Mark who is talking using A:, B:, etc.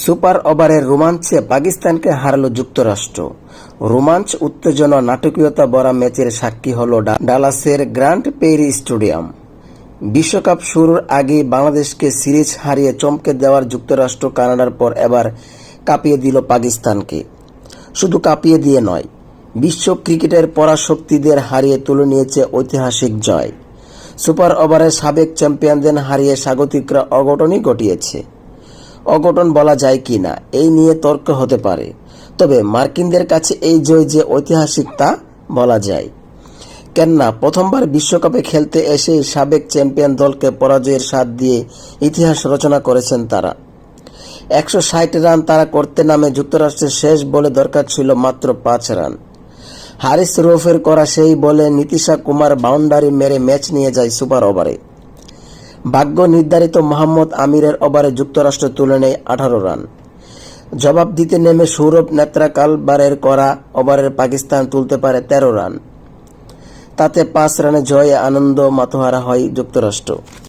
A: Super ওভারের রোমাঞ্চে পাকিস্তানকে হারালো যুক্তরাষ্ট্র। রোমাঞ্চ, উত্তেজনা, নাটকীয়তা ভরা ম্যাচের সাক্ষী হল ডালাসের গ্র্যান্ড পেরি স্টেডিয়াম। বিশ্বকাপ শুরুর আগে বাংলাদেশকে সিরিজ হারিয়ে চমকে দেওয়ার যুক্তরাষ্ট্র কানাডার পর এবার কাঁপিয়ে দিল পাকিস্তানকে। শুধু কাঁপিয়ে দিয়ে নয়, বিশ্ব ক্রিকেটের পরাশক্তিদের হারিয়ে তুলে নিয়েছে ঐতিহাসিক জয়। সুপার ওভারের সাবেক চ্যাম্পিয়নদের হারিয়ে স্বাগতিকরা অঘটনই ঘটিয়েছে। অঘটন বলা যায় কি না এই নিয়ে তর্ক হতে পারে। তবে মার্কিনদের কাছে এই জয় যে ঐতিহাসিক তা বলা যায়। কেননা, প্রথমবার বিশ্বকাপে খেলতে এসে সাবেক চ্যাম্পিয়ন দলকে পরাজয়ের স্বাদ দিয়ে ইতিহাস রচনা করেছেন তারা। একশো ষাট রান তারা করতে নামে যুক্তরাষ্ট্রের শেষ বলে দরকার ছিল মাত্র পাঁচ রান। হারিস রৌফের করা সেই বলে নীতিশা কুমার বাউন্ডারি মেরে ম্যাচ নিয়ে যায় সুপার ওভারে। ভাগ্য নির্ধারিত মোহাম্মদ আমিরের ওভারে যুক্তরাষ্ট্র তুলে নেয় আঠারো রান। জবাব দিতে নেমে সৌরভ নেত্রাকালবারের করা ওভারের পাকিস্তান তুলতে পারে তেরো রান। তাতে পাঁচ রানে জয়ে আনন্দ মাতোহারা হয় যুক্তরাষ্ট্র।